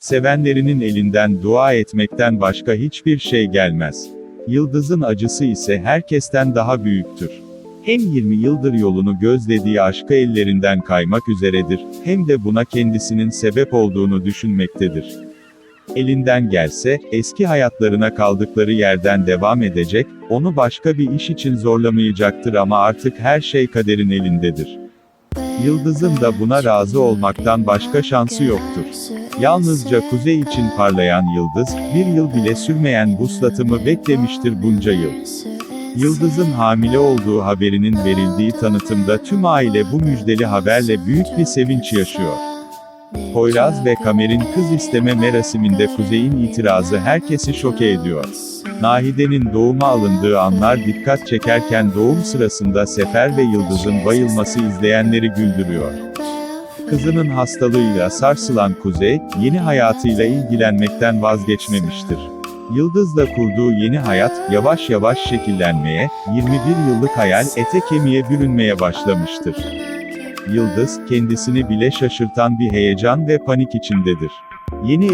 Sevenlerinin elinden dua etmekten başka hiçbir şey gelmez. Yıldız'ın acısı ise herkesten daha büyüktür. Hem 20 yıldır yolunu gözlediği aşkı ellerinden kaymak üzeredir, hem de buna kendisinin sebep olduğunu düşünmektedir. Elinden gelse, eski hayatlarına kaldıkları yerden devam edecek, onu başka bir iş için zorlamayacaktır ama artık her şey kaderin elindedir. Yıldız'ın da buna razı olmaktan başka şansı yoktur. Yalnızca kuzey için parlayan yıldız, bir yıl bile sürmeyen vuslatımı beklemiştir bunca yıl. Yıldız'ın hamile olduğu haberinin verildiği tanıtımda tüm aile bu müjdeli haberle büyük bir sevinç yaşıyor. Poyraz ve Kamer'in kız isteme merasiminde Kuzey'in itirazı herkesi şoke ediyor. Nahide'nin doğuma alındığı anlar dikkat çekerken doğum sırasında Sefer ve Yıldız'ın bayılması izleyenleri güldürüyor. Kızının hastalığıyla sarsılan Kuzey, yeni hayatıyla ilgilenmekten vazgeçmemiştir. Yıldız'la kurduğu yeni hayat, yavaş yavaş şekillenmeye, 21 yıllık hayal ete kemiğe bürünmeye başlamıştır. Yıldız, kendisini bile şaşırtan bir heyecan ve panik içindedir. Yeni